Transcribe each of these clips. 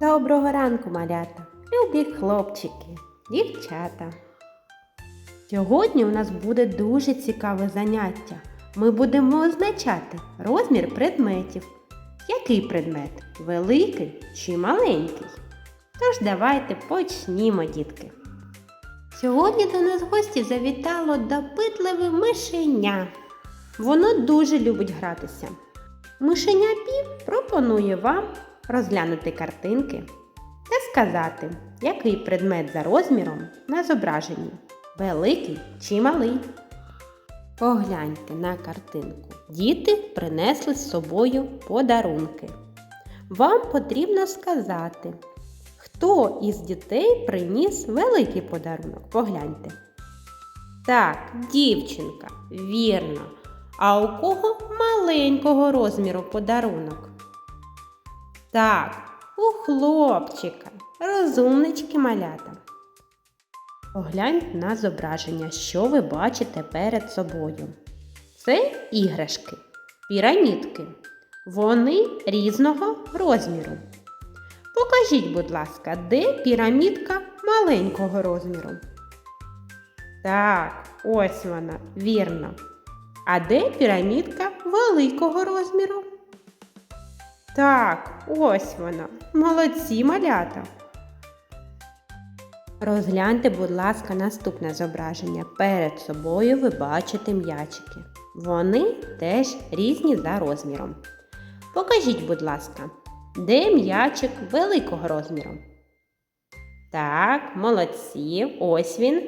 Доброго ранку, малята, любі хлопчики, дівчата. Сьогодні у нас буде дуже цікаве заняття. Ми будемо означати розмір предметів. Який предмет? Великий чи маленький? Тож давайте почнімо, дітки. Сьогодні до нас в гості завітало допитливе мишеня. Воно дуже любить гратися. Мишеня Пі пропонує вам розглянути картинки та сказати, який предмет за розміром на зображенні великий чи малий. Погляньте на картинку. Діти принесли з собою подарунки. Вам потрібно сказати, хто із дітей приніс великий подарунок. Погляньте. Так, дівчинка, вірно. А у кого маленького розміру подарунок? Так, у хлопчика, розумнички малята. Погляньте на зображення, що ви бачите перед собою. Це іграшки, пірамідки. Вони різного розміру. Покажіть, будь ласка, де пірамідка маленького розміру? Так, ось вона, вірно. А де пірамідка великого розміру? Так, ось вона. Молодці малята. Розгляньте, будь ласка, наступне зображення. Перед собою ви бачите м'ячики. Вони теж різні за розміром. Покажіть, будь ласка, де м'ячик великого розміру? Так, молодці, ось він.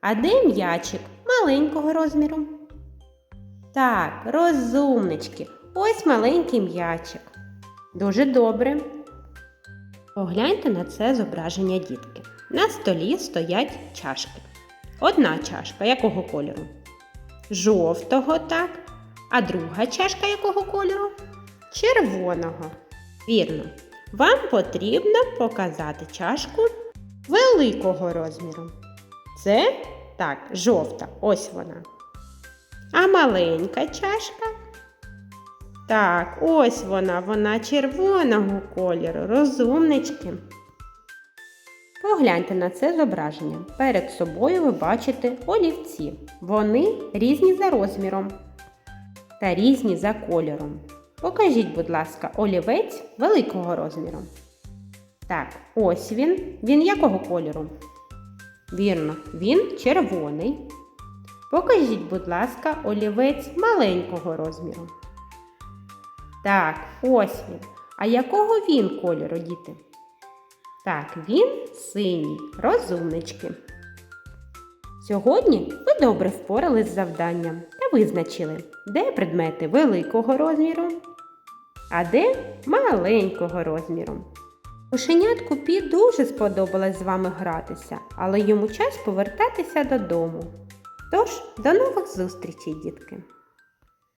А де м'ячик маленького розміру? Так, розумнички, ось маленький м'ячик. Дуже добре. Погляньте на це зображення дітки. На столі стоять чашки. Одна чашка якого кольору? Жовтого, так. А друга чашка якого кольору? Червоного. Вірно. Вам потрібно показати чашку великого розміру. Це так, жовта, ось вона. А маленька чашка? Так, ось вона, вона червоного кольору, розумнички. Погляньте на це зображення. Перед собою ви бачите олівці. Вони різні за розміром та різні за кольором. Покажіть, будь ласка, олівець великого розміру. Так, ось він. Він якого кольору? Вірно, він червоний. Покажіть, будь ласка, олівець маленького розміру. Так, ось він. А якого він кольору, діти? Так, він синій, розумнички. Сьогодні ви добре впорались з завданням та визначили, де предмети великого розміру, а де маленького розміру. Кошенятку Пі дуже сподобалось з вами гратися, але йому час повертатися додому. Тож, до нових зустрічей, дітки!